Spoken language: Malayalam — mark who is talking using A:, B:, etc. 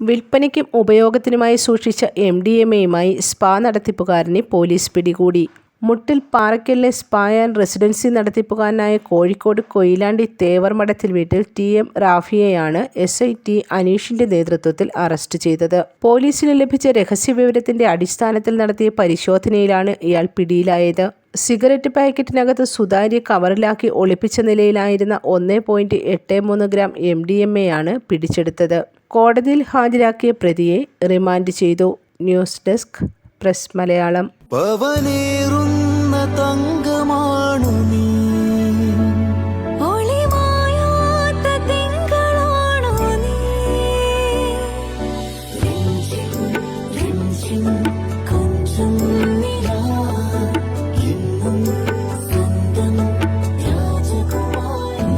A: വിൽപ്പനയ്ക്കും ഉപയോഗത്തിനുമായി സൂക്ഷിച്ച എം ഡി എം എയുമായി സ്പാ നടത്തിപ്പുകാരനെ പോലീസ് പിടികൂടി. മുട്ടിൽ പാറയ്ക്കലിലെ സ്പാ ആൻഡ് റെസിഡൻസി നടത്തിപ്പുകാരനായ കോഴിക്കോട് കൊയിലാണ്ടി തേവർ മഠത്തിൽ വീട്ടിൽ ടി. എം. റാഫിയെയാണ് എസ്. ഐ. ടി. അനീഷിന്റെ നേതൃത്വത്തിൽ അറസ്റ്റ് ചെയ്തത്. പോലീസിന് ലഭിച്ച രഹസ്യ വിവരത്തിന്റെ അടിസ്ഥാനത്തിൽ നടത്തിയ പരിശോധനയിലാണ് ഇയാൾ പിടിയിലായത്. സിഗരറ്റ് പാക്കറ്റിനകത്ത് സുതാര്യ കവറിലാക്കി ഒളിപ്പിച്ച നിലയിലായിരുന്ന ഒന്നേ പോയിന്റ് എട്ട് മൂന്ന് ഗ്രാം എം. ഡി. എം. എയാണ് പിടിച്ചെടുത്തത്. കോടതിയിൽ ഹാജരാക്കിയ പ്രതിയെ റിമാൻഡ് ചെയ്തു. ന്യൂസ് ഡെസ്ക് പ്രസ് മലയാളം
B: തങ്കമാണു നീ
C: ഒളിമായാത്ത രാജകുമാരി